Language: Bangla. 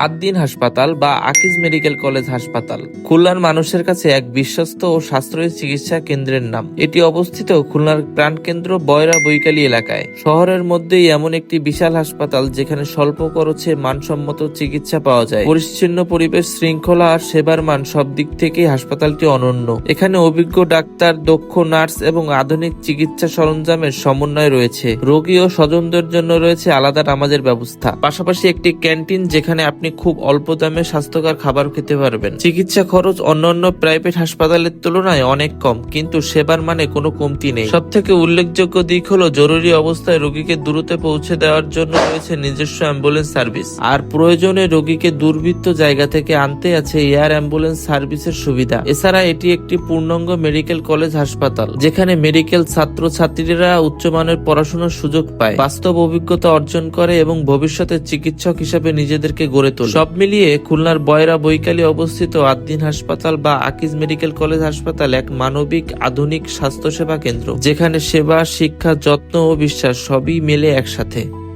আদ্দিন হাসপাতাল বা আকিজ মেডিকেল কলেজ হাসপাতাল। খুলনার মানুষের কাছে এক বিশ্বস্ত ও সাশ্রয়ী চিকিৎসা কেন্দ্রের নাম। এটি অবস্থিত খুলনার প্রাণকেন্দ্র বয়রা বৈকালী এলাকায়। শহরের মধ্যেই এমন একটি বিশাল হাসপাতাল যেখানে স্বল্প খরচে মানসম্মত চিকিৎসা পাওয়া যায়। পরিচ্ছন্ন পরিবেশ শৃঙ্খলা আর সেবার মান সব দিক থেকেই হাসপাতালটি অনন্য। এখানে অভিজ্ঞ ডাক্তার, দক্ষ নার্স এবং আধুনিক চিকিৎসা সরঞ্জামের সমন্বয় রয়েছে। রোগী ও স্বজনদের জন্য রয়েছে আলাদা নামাজের ব্যবস্থা। পাশাপাশি একটি ক্যান্টিন যেখানে আপনি খুব অল্প দামে স্বাস্থ্যকর খাবার খেতে পারবেন। চিকিৎসা খরচ অন্যান্য প্রাইভেট হাসপাতালের তুলনায় অনেক কম, কিন্তু সেবার মানে কোনো কমতি নেই। সব থেকে উল্লেখযোগ্য দিক হলো জরুরি অবস্থায় রোগীকে দ্রুত পৌঁছে দেওয়ার জন্য রয়েছে নিজস্ব অ্যাম্বুলেন্স সার্ভিস। আর প্রয়োজনে রোগীকে দুর্বৃত্ত জায়গা থেকে আনতে আছে এয়ার অ্যাম্বুলেন্স সার্ভিসের সুবিধা। এছাড়া এটি একটি পূর্ণাঙ্গ মেডিকেল কলেজ হাসপাতাল, যেখানে মেডিকেল ছাত্র ছাত্রীরা উচ্চমানের পড়াশোনার সুযোগ পায়, বাস্তব অভিজ্ঞতা অর্জন করে এবং ভবিষ্যতে চিকিৎসক হিসেবে নিজেদেরকে গড়ে সব মিলিয়ে খুলনার বয়রা বৈকালী অবস্থিত আদ্দিন হাসপাতাল বা আকিজ মেডিকেল কলেজ হাসপাতাল এক মানবিক আধুনিক স্বাস্থ্যসেবা কেন্দ্র, যেখানে সেবা, শিক্ষা, যত্ন ও বিশ্বাস সবই মেলে একসাথে।